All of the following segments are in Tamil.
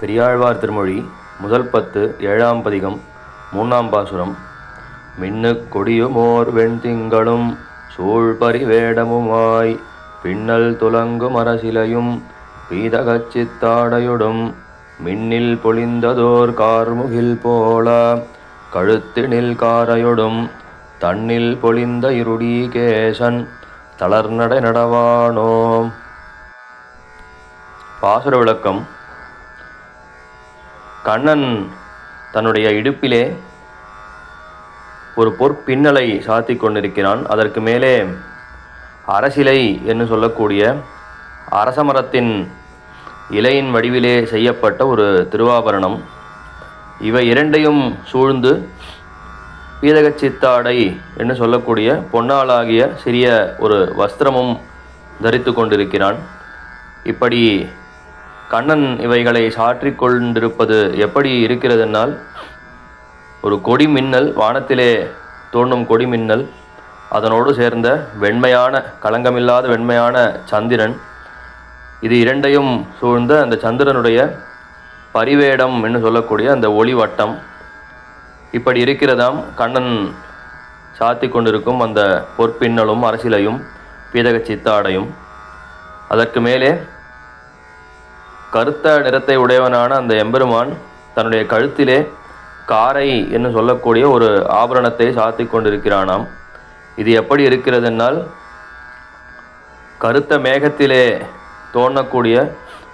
பெரியாழ்வார் திருமொழி முதல் பத்து ஏழாம் பதிகம் மூணாம் பாசுரம். மின்னு கொடியுமோர் வெண்திங்களும் சூழ்பரிவேடமுமாய் பின்னல் துலங்கும் அரசிலையும் பீதகச்சித்தாடையுடும் மின்னில் பொழிந்ததோர் கார்முகில் போல கழுத்தினில் காரையொடும் தன்னில் பொழிந்த இருடிகேசன் தளர்நடை நடவானோம் பாசுர விளக்கம் கண்ணன் தன்னுடைய இடுப்பிலே ஒரு பொற்பின்னலை சாத்தி கொண்டிருக்கிறான். அதற்கு மேலே அரசிலை என்று சொல்லக்கூடிய அரசமரத்தின் இலையின் வடிவிலே செய்யப்பட்ட ஒரு திருவாபரணம். இவை இரண்டையும் சூழ்ந்து பீதகச்சித்தாடை என்று சொல்லக்கூடிய பொன்னாளாகிய சிறிய ஒரு வஸ்திரமும் தரித்து கொண்டிருக்கிறான். இப்படி கண்ணன் இவைகளை சாற்றிக் கொண்டிருப்பது எப்படி இருக்கிறதுனால் ஒரு கொடி மின்னல் வானத்திலே தோன்றும் கொடி மின்னல் அதனோடு சேர்ந்த வெண்மையான களங்கமில்லாத வெண்மையான சந்திரன். இது இரண்டையும் சூழ்ந்த அந்த சந்திரனுடைய பரிவேடம் என்று சொல்லக்கூடிய அந்த ஒளி வட்டம் இப்படி இருக்கிறதாம் கண்ணன் சாத்தி கொண்டிருக்கும் அந்த பொற்பின்னலும் அரசியலையும் பீதக சித்தாடையும் அதற்கு மேலே கருத்த நிறத்தை உடையவனான அந்த எம்பெருமான் தன்னுடைய கழுத்திலே காரை என்று சொல்லக்கூடிய ஒரு ஆபரணத்தை சாத்தி கொண்டிருக்கிறானாம். இது எப்படி இருக்கிறதென்னால் கருத்த மேகத்திலே தோன்றக்கூடிய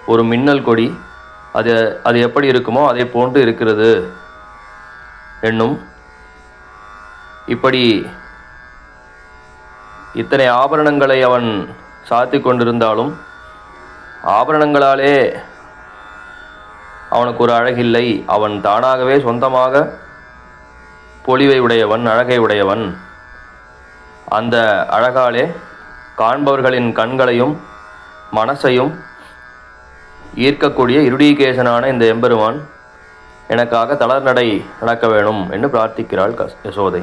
ஒரு மின்னல் கொடி அது அது எப்படி இருக்குமோ அதை போன்று இருக்கிறது என்னும் இப்படி இத்தனை ஆபரணங்களை அவன் சாத்தி கொண்டிருந்தாலும் ஆபரணங்களாலே அவனுக்கு ஒரு அழகில்லை. அவன் தானாகவே சொந்தமாக பொலிவை உடையவன் அழகை உடையவன். அந்த அழகாலே காண்பவர்களின் கண்களையும் மனசையும் ஈர்க்கக்கூடிய இருடீகேசனான இந்த எம்பெருமான் எனக்காக தளர்நடை நடக்க வேணும் என்று பிரார்த்திக்கிறாள் கஸ் யசோதை.